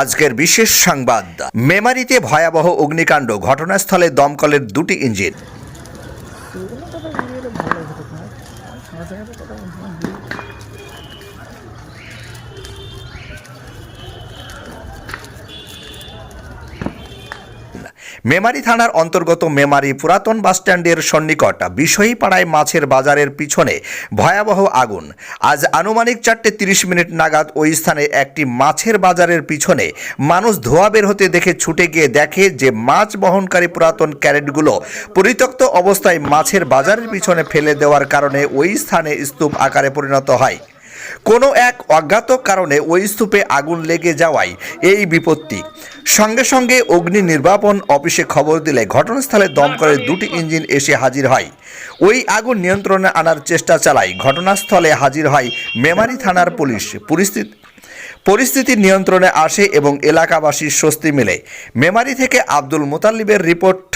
আজকের বিশেষ সংবাদ। মেমারিতে ভয়াবহ অগ্নিকাণ্ড ঘটনাস্থলে দমকলের দুটি ইঞ্জিন। মেমারি থানার অন্তর্গত মেমারি পুরাতন বাসস্ট্যান্ডের সন্নিকট বিষয়ীপাড়ায় মাছের বাজারের পিছনে ভয়াবহ আগুন। আজ আনুমানিক চারটে তিরিশ মিনিট নাগাদ ওই স্থানে একটি মাছের বাজারের পিছনে মানুষ ধোয়া বের হতে দেখে ছুটে গিয়ে দেখে যে মাছ বহনকারী পুরাতন ক্যারেটগুলো পরিত্যক্ত অবস্থায় মাছের বাজারের পিছনে ফেলে দেওয়ার কারণে ওই স্থানে স্তূপ আকারে পরিণত হয়। কোনো এক অজ্ঞাত কারণে ওই স্তূপে আগুন লেগে যাওয়ায় এই বিপত্তি। সঙ্গে সঙ্গে অগ্নি নির্বাপন অফিসে খবর দিলে ঘটনাস্থলে দমকলের দুটি ইঞ্জিন এসে হাজির হয়। ওই আগুন নিয়ন্ত্রণে আনার চেষ্টা চালায় ঘটনাস্থলে হাজির হয় মেমারি থানার পুলিশ। পরিস্থিতি পরিস্থিতি নিয়ন্ত্রণে আসে এবং এলাকাবাসীর স্বস্তি মেলে। মেমারি থেকে আব্দুল মোতাল্লিবের রিপোর্ট